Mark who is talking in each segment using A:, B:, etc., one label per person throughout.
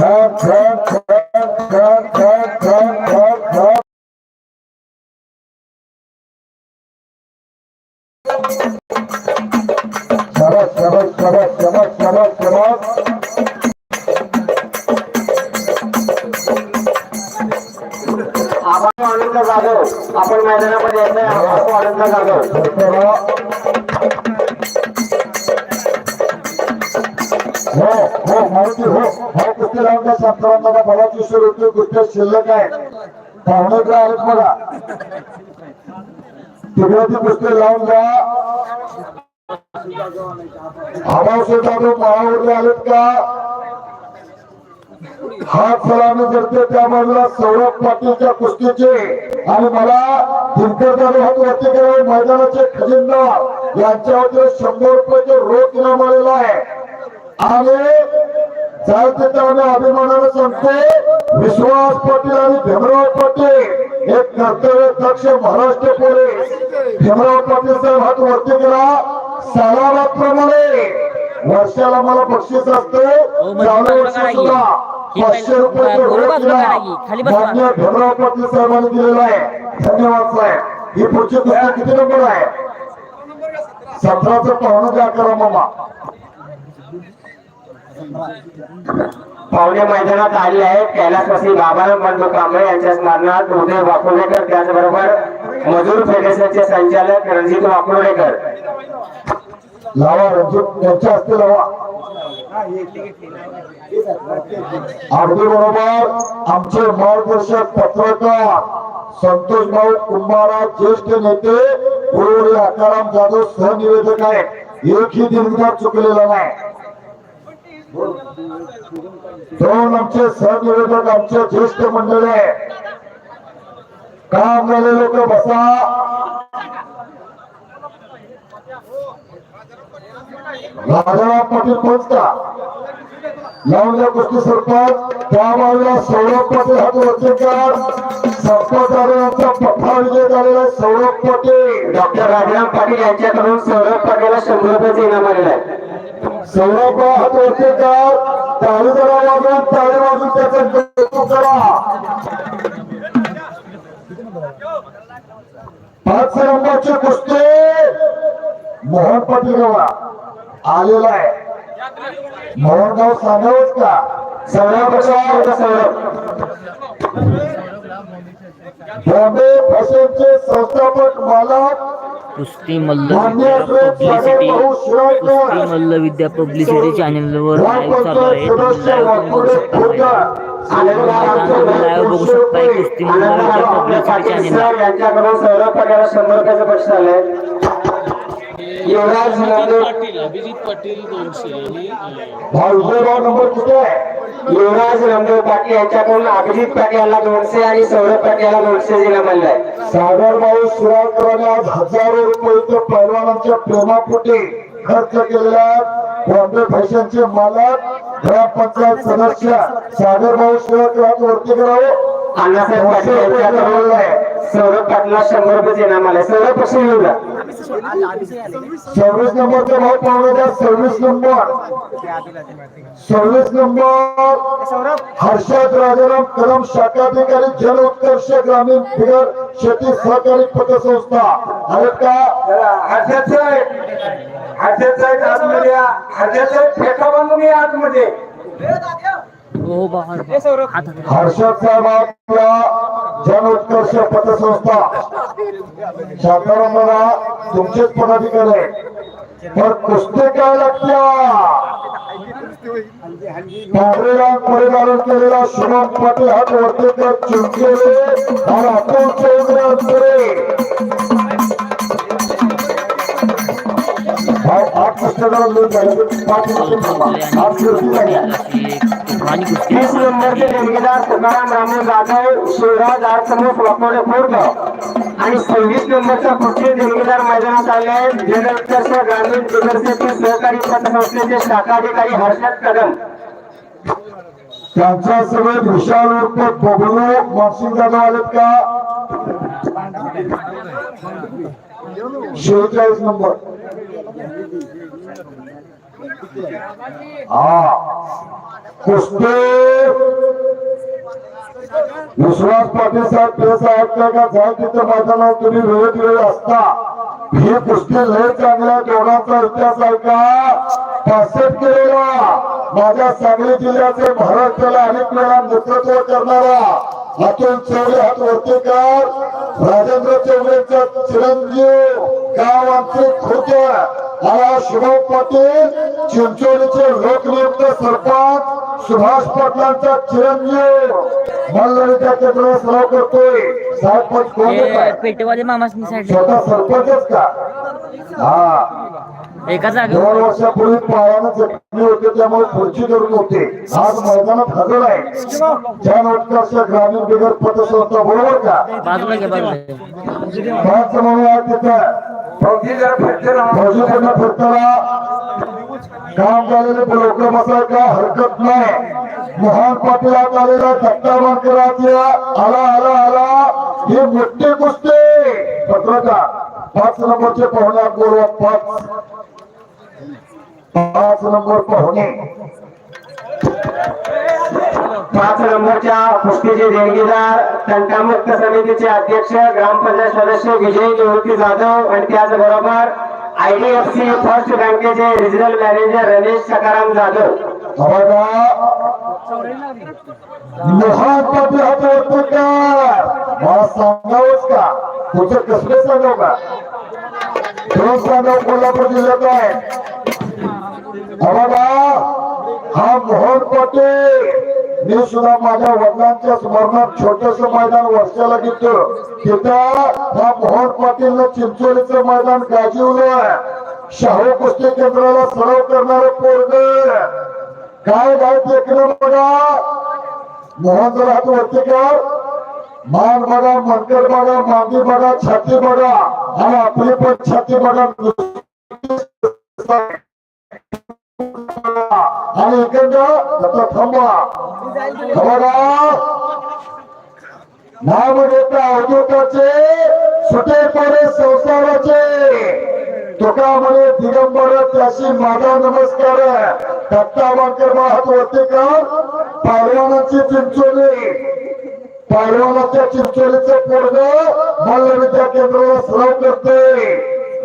A: crack, crack, crack. शिल्लक आहे. पाहुणे आहेत बघा. तिकडे ती कुस्ती लावून द्या आवाज जाधव महावरले आलेत का? हात सलामी करते त्या बाजूला सौरभ पाटीलच्या कुस्तीचे. आणि मला दिनकर जाधव हात वरती करावे मैदानाचे खजिनदार यांच्यावरती शंभर रुपयाचे रोख इनाम आलेला आहे. आणि जायचे तिथे आम्ही अभिमानाने सांगतो विश्वास पाटील आणि भीमराव पाटील एक कर्तव्य दक्ष महाराष्ट्र पोलीस भीमराव पाटील साहेब हात वरती केला. सालाबादप्रमाणे वर्षाला मला बक्षीस असते. चालू वर्षी सुद्धा. पाचशे मान्य भीमराव पाटील साहेबांनी दिलेला आहे. धन्यवाद साहेब. ही पुढची कुस्ती किती नंबर आहे? सतराचं पाहुणं द्या करा मामा.
B: पाहुणे मैदानात आले आहे. कैलासवासी बाबाराम बंधू कांबळे यांच्या स्मरणार्थ उदय वाकुर्डेकर त्याचबरोबर मजूर फेडरेशनचे संचालक रणजित वाकुर्डेकर
A: लावा रणजित यांच्या हस्ते लावा. अगदी बरोबर. आमचे मार्गदर्शक पत्रकार संतोष भाऊ कुंभारा ज्येष्ठ नेते गुरुवरी आकाराम जाधव सहनिवेदक आहेत. एकही दिनदार चुकलेला नाही. दोन आमचे सहनिवेदक आमचे ज्येष्ठ मंडळी. आहे काम झाले लोक बसा. राजाराम पाटील पंच लावल्या गोष्टी सरपंच. त्या बाजूला सौरभ पाटील हात वरतीकर सरपंच आणि पठा विजय झालेला सौरभ पाटील.
B: डॉक्टर राजाराम पाटील यांच्याकडून सौरभ पाटीलला शंभर रुपयाचे इनाम आलेलं आहे.
A: सौरभ हात वरतीकर टाळी जरा वाजून टाळी वाजून त्याचं कौतुक करा. पाच नंबरची कुस्ते मोहन पाटील आलेला आहे. मोहन सांगावच का?
B: सौरभ सौरभ
A: बॉम्बे फॅशनचे संस्थापक मालक
C: कुस्ती मल्ल पब्लिसिटी कुस्ती मल्ल विद्या पब्लिसिटी चॅनलवर लाईव्ह चालू आहे. लाईव्ह बघू शकता. कुस्ती मल्ल विद्या पब्लिसिटी चॅनल
B: युवराज
D: पाटील अभिजित पाटील दोनशे आणि अं,
A: भाऊजेराव नंबर किती आहे?
B: युवराज रामदेव पाटील यांच्याकडून अभिजित पाटील यांना दोनशे आणि सौरभ पाटील यांना दोनशे दिला म्हणलंय
A: सागर भाऊ शिराळकरांनी आज हजारो रुपये पैलवानांच्या प्रेमापोटी खर्च केलेला आहे बॉम्बे फॅशनचे मालक ग्रामपंचायत सदस्य. सागर भाऊ शिराळकर वरती करावं.
B: पाटील सौरभ पाटीलला शंभर रुपये सौरभ येऊ
A: सव्वीस नंबरचा भाऊ पाहुणे द्या सव्वीस नंबर. सव्वीस नंबर. हर्षद राजाराम कलम शाखाधिकारी जन उत्कर्ष ग्रामीण बिगर शेती सहकारी पतसंस्था. आहेत का?
B: हर्षद साहेब. हर्षद साहेब आतमध्ये. हर्षद साहेब फेटा बांधून या आतमध्ये.
C: बा हात
A: हर्षद साहेब पतसंस्था शांताराम तुमचेच पदाधिकारी. आहे पण पुस्तका लागत्या पांढरेराव परिधारण केलेला शिवम पाटील हात वरते तर चुंकेले आणि चौधरी अंतरे पुस्तकाला लोक झाले
C: पुस्तक आणि
B: वीस नंबरचे ठेकेदार तुकाराम रामू जाधव शिवराज आरसमुख वाकोडे खुर्द आणि सव्वीस नंबरचा कुस्ती ठेकेदार मैदानात आले आहेत? ग्रामीण बिगरसेचे सहकारी पतसंस्थेचे शाखाधिकारी हर्षद कदम.
A: त्यांच्या सगळे विशाल उर्फ बबलू जाधव आलेत का? शेहेचाळीस नंबर. विश्वास पाटील साहेब ते साहेब का जाय तिथं माझं नाव तुम्ही वेळेत वेळ असता. हे पुस्तक लय चांगल्या दोघांचा इतिहास आहे का? पासष्ट केलेला. माझ्या सांगली जिल्ह्याचे महाराष्ट्राला अनेक वेळा नेतृत्व करणारा अतुल चौरे हात वर्तेकर राजेंद्र चौरेचा चिरंजीव गाव आमचे खोटे मला शुभम पाटील चिंचोलीचे लोकनियुक्त सरपंच सुभाष पाटलांचा चिरंजीव. मल्लरीच्या केंद्रावर सराव करतोय. पण कोण आहे?
C: पेटेवाले मामासनी साईड
A: स्वतः सरपंचच का? हा.
C: एका जागेवर
A: दोन वर्षापूर्वी पायानं जखमी होते त्यामुळे खुर्ची धरून होते. आज मैदानात हजर आहे. ज्या नोटकरच्या ग्रामीण बिगर पतसंस्था बरोबर का?
C: बाजूला घे बाजूला घे.
A: पाच म्हणून आहे तिथं. फौजी त्यांना फिरताना काम झालेले लोक हरकत नाही. मोहन पाटीलात आलेला धक्का आला आला आला. ही मोठी कुस्ती. पत्रकार पाच नंबरचे पाहुणे बोलवा पाच. पाच नंबर पाहुणे
B: पाच नंबरच्या कुस्तीचे देणगीदार तंटामुक्त समितीचे अध्यक्ष ग्रामपंचायत सदस्य विजय निवृत्ती जाधव आणि त्याचबरोबर आयडीएफसी फर्स्ट बँकेचे रिजनल मॅनेजर रमेश सकाराम जाधव.
A: बघा मोहन पाटील मला सांगावंच का तुझं कसले सांगाव का दोन सांगाव कोल्हापूर जिल्ह्यात आहे बघा हा मोहन पाटील मी सुद्धा माझ्या वडिलांच्या स्मरणात छोटस मैदान वर्षाला घेतो तिथं हा मोहन पाटील चिंचोलीचं मैदान गाजवलं शाहू कुस्ती केंद्राला सराव करणार पोरग. काय काय देखणं बघा. मोहन जर हात वरती कर. मान बघा मनकर बघा मांदी बघा छाती बघा. आणि आपली पण छाती बघा. आणि इकडं आता थांबा बघा नाव घेता अवधूताचे सुटे पडे संसाराचे तुका म्हणे दिगंबर त्याशी माझा नमस्कार दत्ता वाकर हात वरती कर पालवानाची चिंचोली पालवानाच्या चिंचोलीचं पोरग मल्ल विद्या केंद्राला सराव करते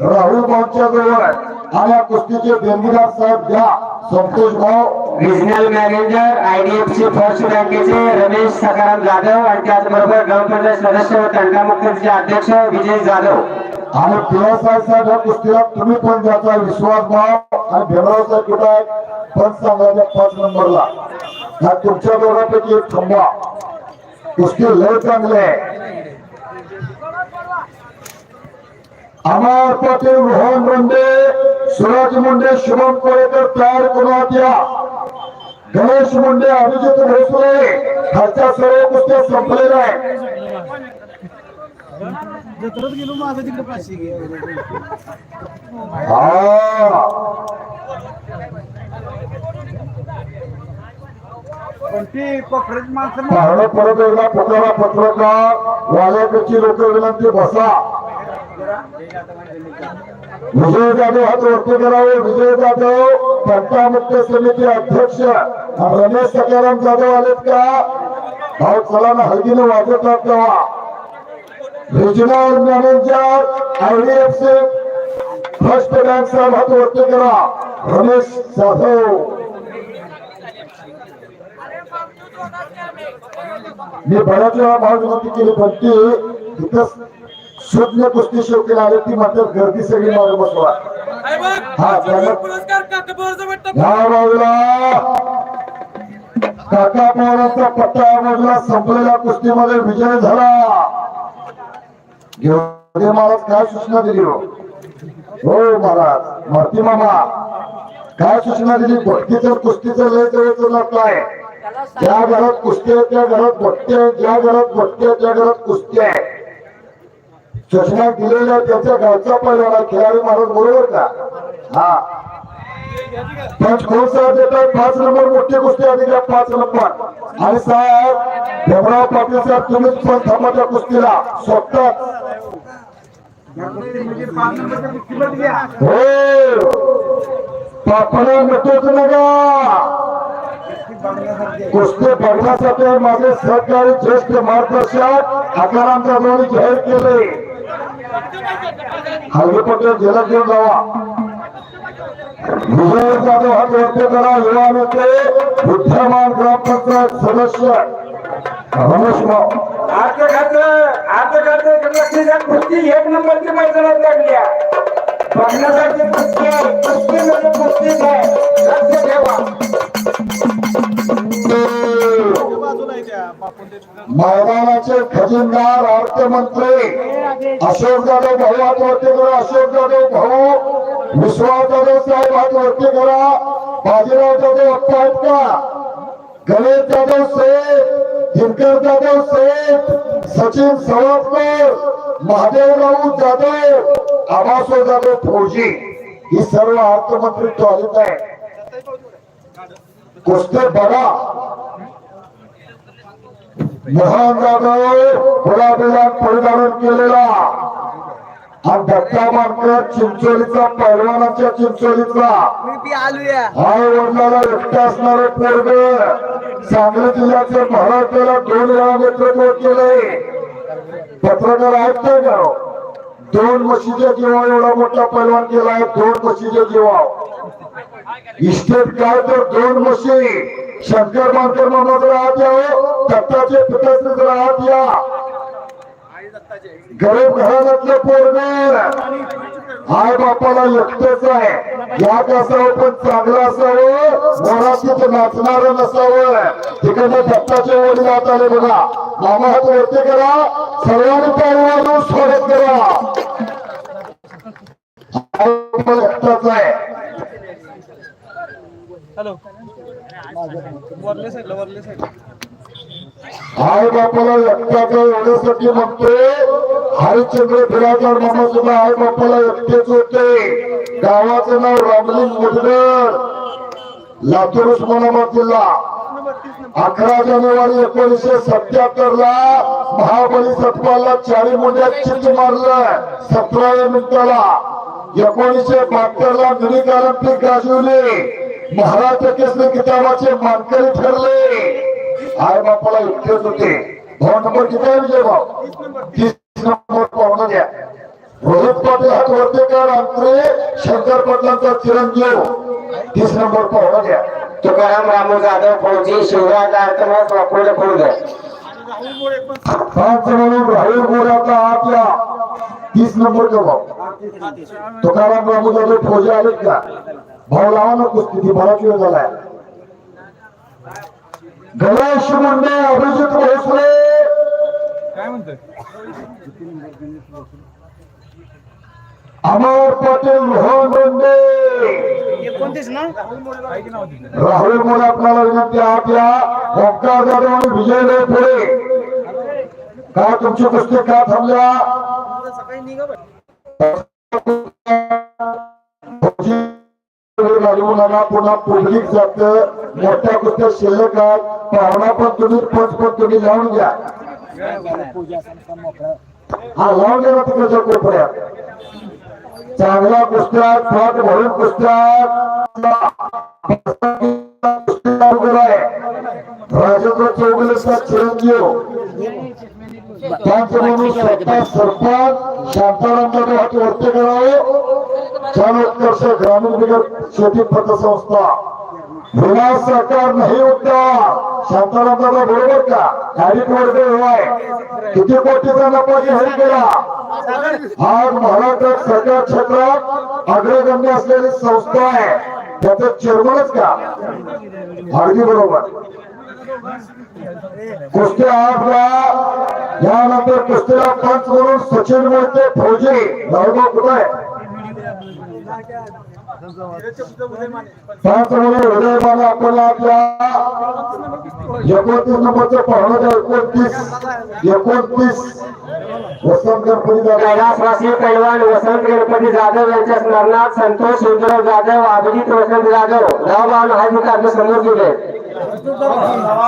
A: राहुल भाऊच्या जवळ. या कुस्तीचे देणगीदार साहेब घ्या संतोष भाऊ.
B: रिजनल मॅनेजर आयडीएफसी फर्स्ट बँकेचे रमेश सकाराम जाधव आणि त्याचबरोबर ग्रामपंचायत सदस्य व तंटामुक्तीचे अध्यक्ष विजय जाधव.
A: आणि पिळासाहेब साहेब या कुस्तीला तुम्ही पण ज्याचा विश्वास भाव आणि भेमराव साहेब कुठं आहे पण सांगायच्या पाच नंबरला. हा तुमच्या दोघांपैकी एक थांबा. कुस्ती लय चांगले आहे. अमर पाटील रोहन मुंडे सुराज मुंडे शुभम कोळेकर तयार करून या गणेश मुंडे अभिजित भोसले खालच्या सर्व कुस्त्या संपलेल्या परत एकदा पुतळा पत्रकार वाल्याकडची लोक विनंती बसा विजय जाधव हात वरती करावे विजय जाधव पंचामुक्त समिती अध्यक्ष. रमेश सकाराम जाधव आलेत का? भाऊ चला ना हळदीने वाजवतात तेव्हा. Regional manager IDFC first bank साहेब हात वरती करा. रमेश जाधव. मी बऱ्याच वेळा भाव विनंती केली पण ती तिथं शून्य कुस्ती शौकीन आले ती मात्र गर्दी सगळी मागे बसवा. हा काका पवारांचा पट्टा बाजूला. संपलेल्या कुस्तीमध्ये विजय झाला. घेऊन महाराज काय सूचना दिली हो? हो महाराज मारुती मामा. काय सूचना दिली? भक्तीचं कुस्तीचं लय जवळचं नातं आहे. ज्या घरात कुस्ती आहे त्या घरात भट्टी आहे ज्या घरात भट्टी आहे त्या घरात कुस्ती आहे. चष्मा दिलेला त्याच्या घरचा पहिला खेळाडू महाराज बरोबर का? हा. पण कोण साहेब देतात पाच नंबर मोठी कुस्ती अधिक आहे, पाच नंबर. आणि साहेब भीमराव पाटील साहेब तुम्हीच पण थांबा त्या कुस्तीला. स्वतः
E: म्हणजे पाच नंबरच्या कुस्तीमध्ये घ्या
A: हो. पापण्या मिटवत नका. कुस्ती बघण्यासाठी माझे सहकारी ज्येष्ठ मार्गदर्शक आकारांच्या जाधवांनी जाहीर केले. हलगे पटेल जेलात घेऊन जावा. विजय जाधव हा व्यक्त करा. युवा नेते विद्यमान ग्रामपंचायत सदस्य रमेश माव
B: कुस्ती एक नंबरची मैदानात लागल्या बघण्यासाठी कुस्ती म्हणजे आहे लक्ष ठेवा.
A: मैदानाचे खजिनदार अर्थमंत्री अशोक जाधव भाऊ हात वरती करा अशोक जाधव भाऊ विश्वास जाधव साहेब हात वरती करा बाजीराव जाधव अप्पा आहेत का गणेश जाधव शेठ दिनकर जाधव शेठ सचिन सवादकर महादेवराव जाधव आबासो जाधव फौजी ही सर्व अर्थमंत्री टॉयलेट आहे. कुस्ते बघा. मोहन जाधव गुलाबीला परिधान केलेला. हा दत्ता मानकर चिंचोलीचा पैलवानाच्या चिंचोलीचा. हाय वडिलाला एकटा असणारे पोरग. सांगली जिल्ह्याचे महाराष्ट्राला दोन वेळा नेतृत्व केलंय. पत्रकार आहेत ते का हो? दोन म्हशीच्या जीवा एवढा मोठा पैलवान केलाय दोन म्हशीच्या जीवा. इस्टेट काय तर दोन म्हशी शंकर मानकर मामा जर आत या हो. दत्ताचे दत्ताचे जर आत या. गरीब घराण्यातलं पोरग. हाय बापाला एकटेच आहे. या असावं पण चांगलं असावं. मोरातीत नाचणार नसावं. तिकडे दत्ताचे वडील हात आले बघा. मामा हात वरती करा. सर्वांनी पाहिजे स्वागत करा. एकटाच आहे.
E: हॅलो. वरले साईडला वरले साईडला
A: आई बापाला एकट्याचं एवढ्यासाठी म्हणतोय. हरिश्चंद्र बिराजदार मामाचं सुद्धा आई बापाला एकटेच होते. गावाचं नाव रामलिंग मुदगड. लातूर उस्मानाबाद जिल्हा. अकरा जानेवारी एकोणीसशे सत्याहत्तर ला महाबली सतपालला चारी मुंड्यात चित मारलं सतराव्या मिनिटाला. एकोणीसशे बहात्तर ला मिनी ऑलिम्पिक गाजवले. महाराष्ट्र केसरी किताबाचे मानकरी ठरले. आई बापाला एकटेच होते. भाऊ नंबर किती आहे विजय भाऊ पाहुणा द्या पाटील शंकर पाटलांचा चिरंजीव तीस नंबर पाहुणा द्या
B: तुकाराम रामू जाधव फौजी शिवराज
E: राहुल
A: पाच या तीस नंबर भाऊ. तुकाराम रामू जाधव फौजी आलेत का? भाऊ लावा ना कुस्ती ती बराच वेळ झालाय. गणेश मुंडे अभिजित भोसले.
E: काय म्हणतोय?
A: अमर पाटील रोहन मुंडे
E: एकोणतीस ना? राहुल मोरे
A: राहुल मोरे आपल्याला विनंती आहात या ओंकार जाधव आणि विजय लय पुढे. का तुमची कुस्ती का थांबल्या?
E: सकाळी निघा बाई.
A: फौजी घालवू नका पुन्हा पब्लिक जात. मोठ्या कुस्त्या शिल्लक आहेत. पाहुणा पण तुम्ही पंच पण तुम्ही लावून घ्या. हा लावून घ्या ना तिकडच्या कोपऱ्यात चांगल्या कुस्त्या फाट भरून कुस्त्या वगैरे राजेंद्र चौगुलेचा चिरंजीव. त्यांचं म्हणून स्वतः सरपंच शांताराम जाधव हात वरती करावं. जन उत्कर्ष ग्रामीण विकास शेती पतसंस्था. विना सरकार नाही होता शांताराम दादा बरोबर का? ऍडिट वर्ग आहे किती कोटीचा नफा जाहीर केला? हा महाराष्ट्र सरकार क्षेत्रात अग्रगण्य असलेली संस्था आहे. त्याचं चेअरमनच का? भारती बरोबर. कुस्ती आठला यानंतर कुस्तीला पंच म्हणून सचिन मोहिते फौजी. लालगाव कुठं आहे? माने आपण आपल्या एकोणतीस नंबरचं पाहुणं एकोणतीस एकोणतीस वसंत गणपती
B: कैलासवासी पैलवान वसंत गणपती जाधव यांच्या स्मरणात संतोष सुंदरराव जाधव अभिजित वसंत जाधव रावबान हा मुख आपल्यासमोर गेले.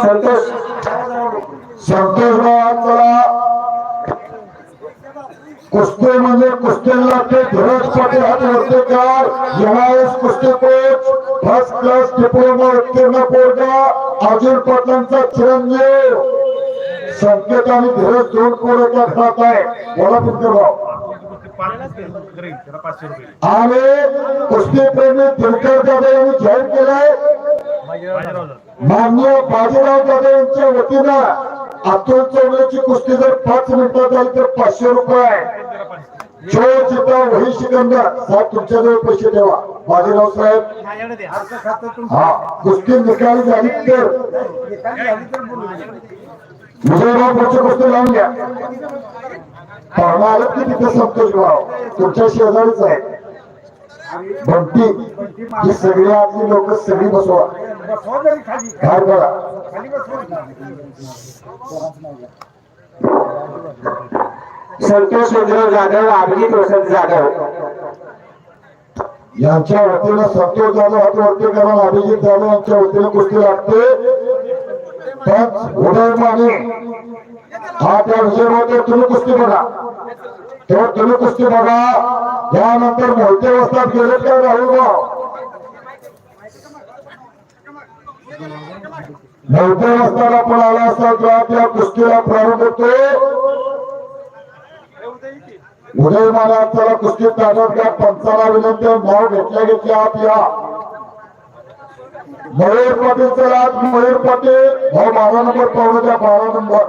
B: संतोष
A: संतोष कुस्ती म्हणजे कुस्तीला ते धीरज पाटील हात वरते पुरस्कार एस कुस्ती कोच फर्स्ट क्लास डिप्लोमा उत्तीर्ण पोरगा अर्जुन पाटलांचा चिरंजीव. संकेत आणि धीरज दोन पोर एका खेळात आहे. बोला पिंकर भाऊ आणि कुस्ती प्रेमी दिनकर जाधव यांनी जाहीर केलाय. मान्य बाजीराव जाधव यांच्या वतीनं अतुल चौधरीची कुस्ती जर पाच मिनिटात झाली तर पाचशे रुपये. जो जिता वही सिकंदर साहेब तुमच्याजवळ पैसे ठेवा. बाजीराव साहेब. हा कुस्ती निकाली झाली तर विजयराव पुढची कुस्ती लावून घ्या. पाहुणा आलं की तिथे संतोष भाव तुमच्या शेजारीच आहे. भक्ती ही सगळी आपली लोक सगळी बसवा. काय बघा
B: संतोष उद्धव जाधव अभिजित वसंत जाधव.
A: यांच्या वतीनं संतोष जाधव हात वरती करून अभिजित जाधव यांच्या वतीनं कुस्ती लागते. पण उदयमाने हा त्या विजयभाऊ तुम्ही कुस्ती बघा. तेव्हा तुम्ही कुस्ती बघा. यानंतर मोठे वस्तात गेले का राहुल भाऊ? मोठ्या वस्ताला पण आला असता तेव्हा त्या कुस्तीला प्रारंभ होतो उदय महाराजाला कुस्ती ताब्यात घ्या. पंचाला विनंती आहे, नाव घेतल्या घेतल्या आत या. मयूर पाटील चला. मयूर पाटील. भाऊ बारा नंबर पाहुणे द्या बारा नंबर.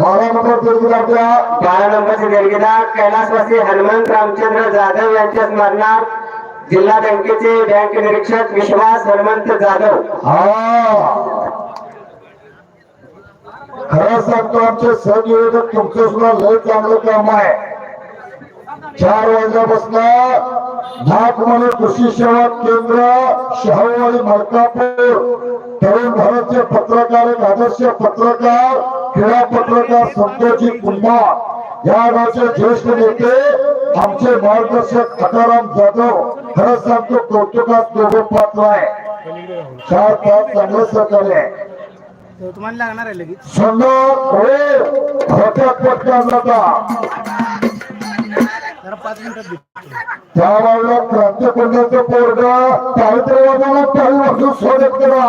A: बारा नंबर दिलगिरा द्या
B: बारा नंबरचे देणगीदार कैलासवासी हनुमंत रामचंद्र जाधव यांच्या स्मरणार्थ जिल्हा बँकेचे बँक निरीक्षक विश्वास हनुमंत जाधव.
A: खरं सांगतो आमचे सहनियोजक तुमचं सुद्धा लय चांगलं काम आहे. चार वाजल्यापासून नागमणी कृषी सेवा केंद्र शहावाडी मलकापूर तरुण भारतचे पत्रकार एक आदर्श पत्रकार क्रीडा पत्रकार संतोषजी कुंभार या गावचे ज्येष्ठ नेते आमचे मार्गदर्शक खटाराम जाधव खरं सांगतो कौतुकात दोघं पात्र आहे. चार पाच चांगलं सहकार्य आहे.
E: तर तुम्हाला लागणार आहे लगेच
A: पटका जाता पोरग काही वर्ष स्वागत करा.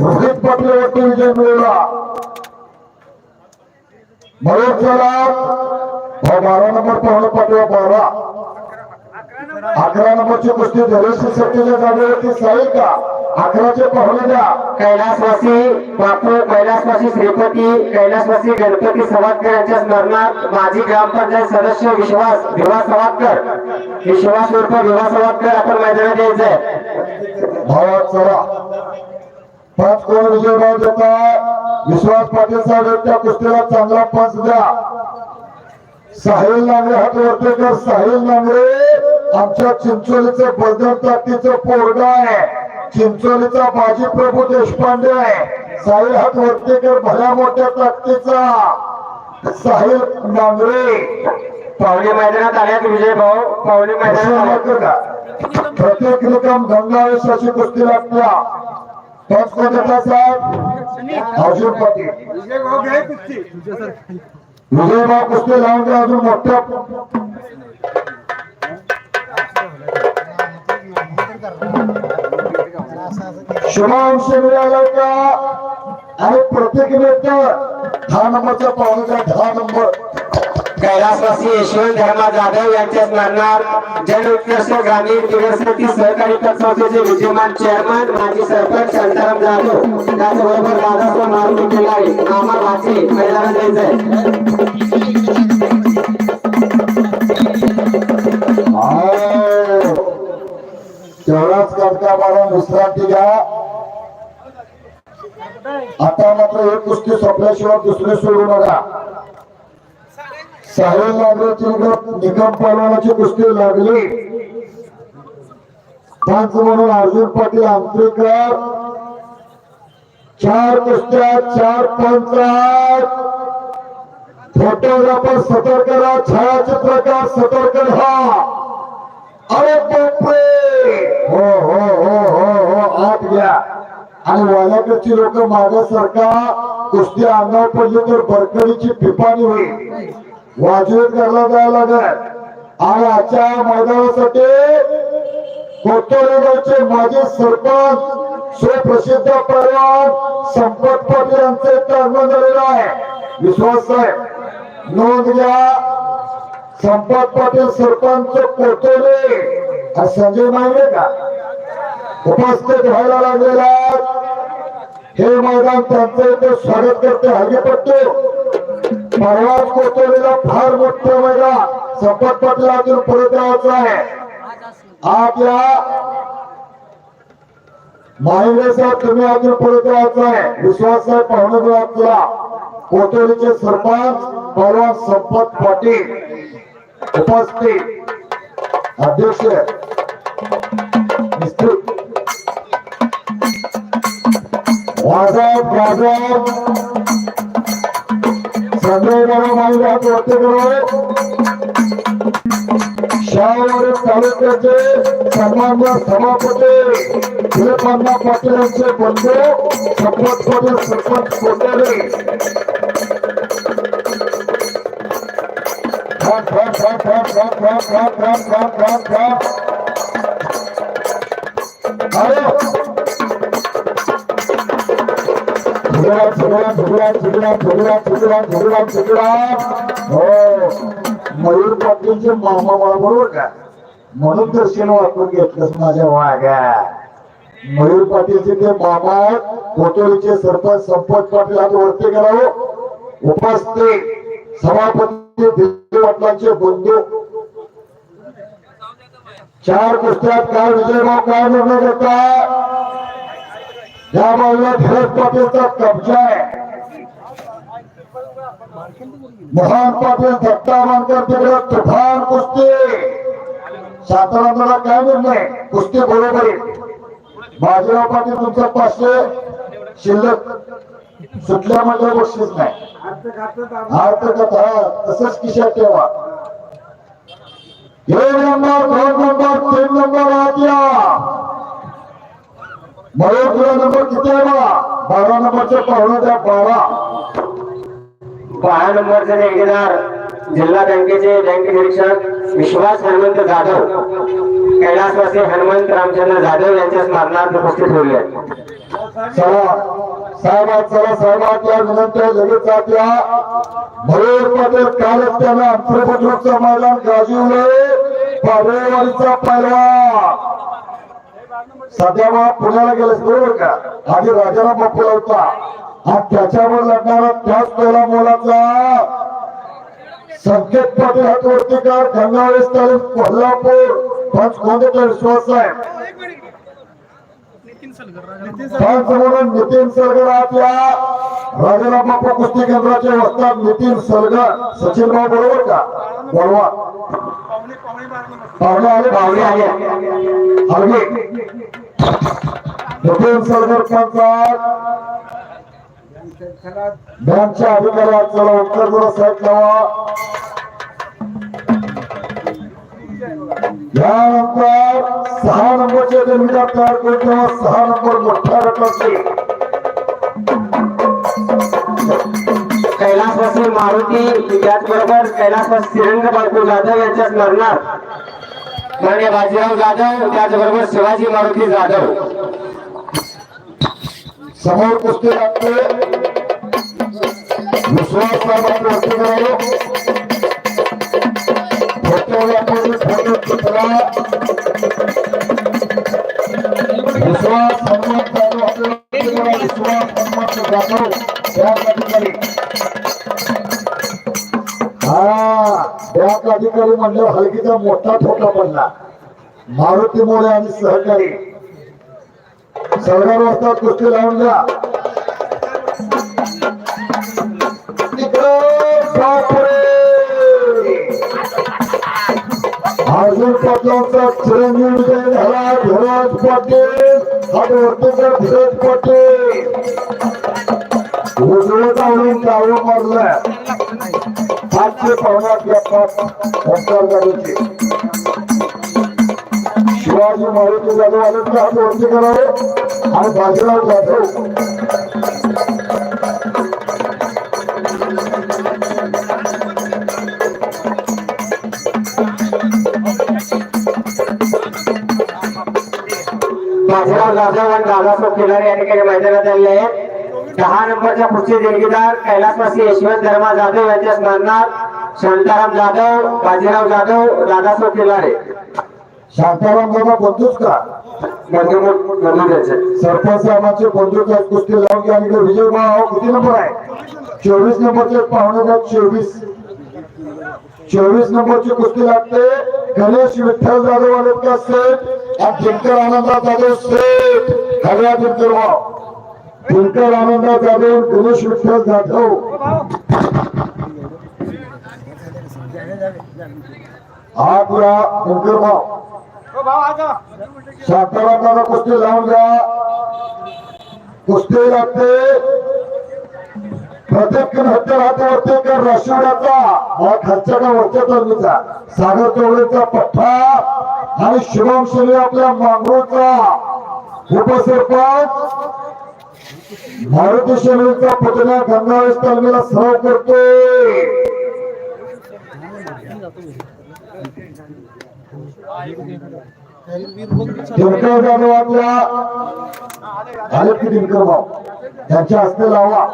A: रोहित विजय मिळवला म्हणून चला भाऊ बारा नंबर पाहुणे पाठवा बारा अकरा नंबरची कुस्ती धैर्यशील शक्तीच्या जागेवरती साईल का अकराचे पाहुणे द्या
B: कैलासवासी बापू कैलासवासी श्रीपती कैलासवासी गणपती सवादकर यांच्या स्मरणार्थ माजी ग्रामपंचायत सदस्य विश्वास विवाह सवादकर विश्वास उर्फ भिवा सवादकर आपण मैदानात द्यायचंय
A: भावात चला पाच कोण विजयभाव देता? विश्वास पाटील साहेब त्या कुस्तीला चांगला पंच द्या. साहिल नांगरे हात वरती कर. साहिल नांगरे आमच्या चिंचोलीचं बलदेव ताकदीचं पोरगा आहे. चिंचोलीचा बाजी प्रभू देशपांडे आहे. साहिल हात वरती कर. भल्या मोठ्या ताकदीचा. साहिल नांगरे.
B: पावणे मैदानात आल्यात विजय भाऊ. पावणे मैदानात
A: प्रत्येक रक्कम गंगावेशाची कुस्ती लागत्या पाच साहेब पाटील विजयभाव कुस्ती लावून द्या अजून मोठ्या शुभांश शिंदे का? आणि प्रत्येक व्यक्ती दहा नंबरच्या पाहुण्याचा दहा नंबर.
B: कैलासवासी यशवंत धर्मा जाधव यांच्या स्मरणार्थ जनउत्कृष्ट ग्रामीण क्रीडासाठी सहकारी पतसंस्थेचे विद्यमान चेअरमन माजी सरपंच शांताराम जाधव त्याचबरोबर दादासाहेब मारुती किल्लारी मामा भाचे मैदानात द्यायचंय
A: हाय. तेवढाच करता मला विश्रांती घ्या आता मात्र एक कुस्ती सोपल्याशिवाय दुसरी सोडू नका. साहेब नागराची निकम पालवण्याची कुस्ती लागली पंच म्हणून अर्जुन पाटील आंत्रेकर चार कुस्त्या चार पंच फोटोग्राफर सतर्क राहा छायाचित्रकार सतर्क राहा अरे बापरे! हो हो हो हो हो आत घ्या. आणि वाल्याकडची लोक माझ्यासारखा कुस्ती अंगावर पडली तर बरकडीची पिपाणी होईल. वाजवीत करायला जायला लागत आणि आजच्या मैदानासाठी कोतोलेगावचे माजी सरपंच सुप्रसिद्ध पैलवान संपत पाटील यांचे आगमन झालेलं आहे. विश्वास साहेब नोंद घ्या. संपत पाटील सरपंच कोतोले संजय माहिती का? उपस्थित व्हायला लागलेला हे मैदान त्यांचं इथे स्वागत करते हगीपट्टी परवाच कोतोलीला फार मोठा मैदा संपत पाटील अजून परत राहायचं आहे. आपल्या या साहेब तुम्ही अजून परत राहायचं आहे. विश्वास साहेब पाहुणे तुला कोतोलीचे सरपंच परवा संपत पाटील. उपस्थित. अध्यक्ष. मिस्त्री वाजव वाजव शहावर तालुक्याचे सन्मान्य सभापती हिरपन्ना पाटील यांचे बंधू संपत पाटील सरपंच कोट्याने अरे! झुगडा झुगडा झुगडा झुगडा झुगडा झुगडा झुगडा झुगडा हो. मयूर पाटीलचे मामा मला बरोबर का म्हणून दर्शन वाटून घेतलंस माझ्या वागा मयूर पाटीलचे ते मामा कोतोलीचे सरपंच संपत पाटील आज वरती गेला हो. उपस्थित सभापती दिल्ली पाटलांचे बंधू. चार कुस्त्यात काय विजयभाव काय निर्णय घेता? या बाजूला धीरज पाटीलचा कब्जा आहे. मोहन पाटील दत्ता मानकर तिकडे तुफान कुस्ती. सातारा काय निर्णय कुस्ती बरोबर. आहे बाजीराव पाटील तुमचं पाचशे शिल्लक सुटल्या म्हणजे गोष्टीच नाही. अर्थकथा तसंच खिशात ठेवा. एक नंबर दोन नंबर तीन नंबर आत या. मयूर तुला नंबर किती आहे बा? बारा नंबरचे पाहुणे द्या बारा.
B: बारा नंबरचे ठेकेदार जिल्हा बँकेचे बँक निरीक्षक विश्वास हनुमंत जाधव. कैलासवासी हनुमंत रामचंद्र जाधव यांच्या स्मरणार्थ उपस्थित होईल
A: चला साहेबात चला साहेबात या विनंत्या लगेच आत या. मयूर पाटील कालच त्यानं अंतरपटलोकचं मैदान गाजवलं पारेवाडीचा पहिला. सध्या पुण्याला गेलेस बरोबर का? आधी राजाला बापूला होता. हा त्याच्यावर लढणारा त्याच पहिला मोलातला संकेत पाटील हातवर्तीकर गंगावेस तालुक कोल्हापूर. पंचगोंदेचा विश्वास आहे पंच नितीन सलगर आपल्या या. राजाराम बापू कुस्ती केंद्राचे वस्तात नितीन सलगर सचिन भाऊ बरोबर का? बरोबर पाहुणे आले
B: पाहुणे आले.
A: हलगे नितीन सरगर पंचायत बँकच्या अधिकाऱ्यात चला उत्तर जरा साईड लावा. यानंतर सहा नंबरचे जमिनीला तयार करून तेव्हा सहा नंबर मोठ्या गटाचे
B: कैलासवासी मारुती त्याचबरोबर कैलासवासी श्रीरंग बापू जाधव यांच्या स्मरणार्थ मान्य बाजीराव जाधव त्याचबरोबर शिवाजी मारुती जाधव.
A: समोर कुस्ती लागते विश्वास साहेबांनी करावं विश्वास सहकारी अधिकारी हलकीचा मोठा ठोका पडला. मारुती मोरे आणि सहकारी. सरकार वाजता कुस्ती लावून द्या. तिकडं बापरे! अर्जुन पाटलांचा चिरंजीव विजय झाला. धीरज पाटील. आणि वरती धीरज पाटील. उजवे जाऊन चालू मारलं. सातशे पन्नास गाडीचे शिवाजी मारुती जाधव आनंद हात वरती करावे. आणि बाजीराव जाधव.
B: बाजीराव जाधव आणि दादासाहेब किनारे या ठिकाणी मैदानात आलेले आहेत. दहा नंबरच्या पुढचे देणगीदार कैलासवासी यशवंत धर्मा जाधव यांच्या स्मरणात शांताराम जाधव बाजीराव जाधव दादासाहेब खिलारे
A: शांताराम बाबा बंधूच का?
B: बंधू बंधू
A: सरपंच साहेबांचे बंधूक आहेत कुस्ती लावून घ्या आणि विजय भाव किती नंबर आहे? चोवीस नंबरचे पाहुणे चोवीस. चोवीस नंबरची कुस्ती लागते. गणेश विठ्ठल जाधव आलेत का सेठ आणि दिनकर आनंदा जाधव सेठ हव्या दिनकर भाव. दिनकर आनंदा जाधव गणेश विठ्ठल जाधव. हा पुरा दिनकर भाव सातारा कुस्ती लावून द्या. कुस्ती लागते. प्रत्येक हत्यार हातावरती कर रशिवड्याचा हा खर्चाचा वरच्या तरुणीचा सागर चौळेचा पठ्ठा आणि शुभम शेली आपल्या मांगरूचा उपसरपंच मारुती शेळीचा पुतण्या गंगावेश तालमीला सराव करतो दिनकर जाधव आपल्या आले की दिनकर भाऊ. त्यांच्या हस्ते लावा.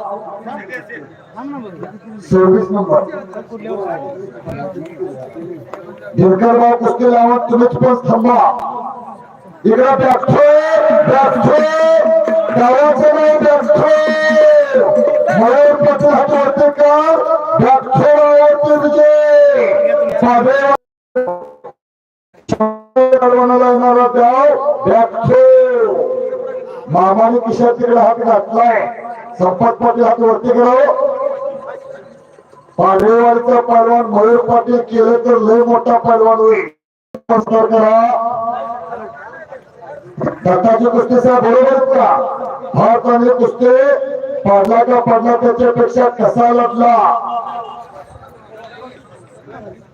A: सव्वीस नंबर. दिनकर भाऊ कुस्ती लावा तुम्हीच पण थांबा. इकडे बॅठो बॅठो गावाचं नाही बॅठो मयूर पत्र हातवरती कर बॅठो गावावरती विजय. साधे येणारा द्याव व्याख्यो मामाने किशात तिकडे हात घातलाय. संपत पाटील हात वरती कराव पांढरेवाडीचा पैलवान मयूर पाटील केलं तर लय मोठा पैलवान होईल. नमस्कार करा. दत्ताची कुस्तीचा बरोबर का? फार चांगली कुस्ती पडला का पडला त्याच्यापेक्षा कसा लढला?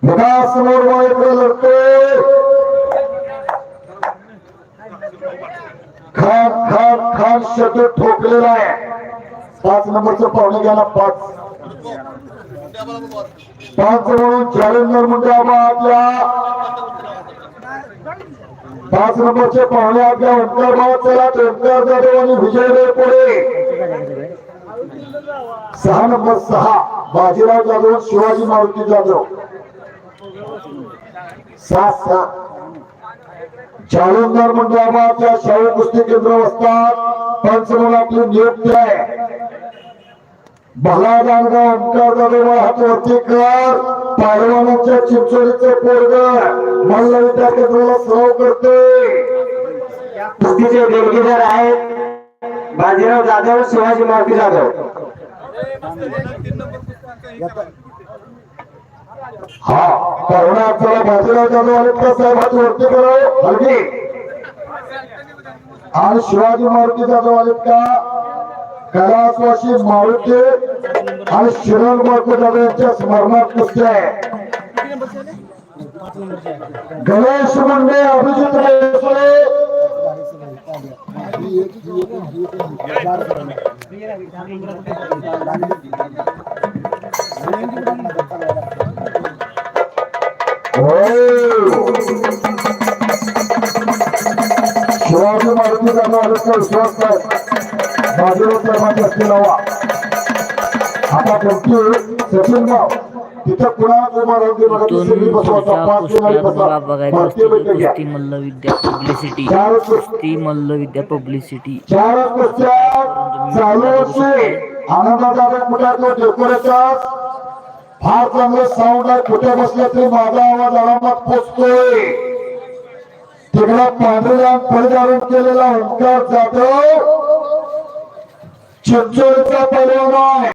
A: बघा समोर वाईकडे लढतोय. खान खान खान शब्द ठोकलेला आहे. पाच नंबरचं पाहुणे घ्यायला पाच. पाच म्हणून चॅलेंजर म्हणजे आबा आपल्या पाच नंबरचे पाहुणे आपल्या ओंकार चला ओंकार जाधव आणि विजय पुढे सहा नंबर सहा बाजीराव जाधव शिवाजी मारुती जाधव. सात सहा जालंधर मंडळाच्या शाहू कुस्ती केंद्र असतात. पंच म्हणून आपली नियुक्ती आहे. भला दानगा ओंकार दादा हात वरती कर पालवानाच्या पोरग मल्ल विद्या सराव करते
B: कुस्तीचे देणगीदार आहेत. बाजीराव जाधव शिवाजी मारुती जाधव.
A: हा पाहुणा आपल्याला बाजीराव जाधव आले का साहेब हात वरती करावं हो, हलगी आणि शिवाजी मारुती जाधव आलेत का? कैलासवासी मारुती आणि शिरण मारुती जाधव यांच्या स्मरणात कुस्ती आहे. गणेश मुंडे अभिजित हो. शिवाजी मारुती जाधव आले तर विश्वास आता कोणती सचिन गाव तिथं कुणाला उभा राहून दे बघा पाच बसा. भारतीय बैठक घ्या.
C: कुस्ती मल्लविद्या पब्लिसिटी.
A: चार कुस्ती
C: कुस्ती मल्लविद्या पब्लिसिटी.
A: कुस्त्या चालू डेकोरेशन फार चांगलं साऊंड आहे. कुठे बसल्या तरी माझा आवाज आरामात पोचतोय. तिकडा पांढऱ्या परिधारण केलेला ओंकार जाधव. चिंचोळीचा पैलवान आहे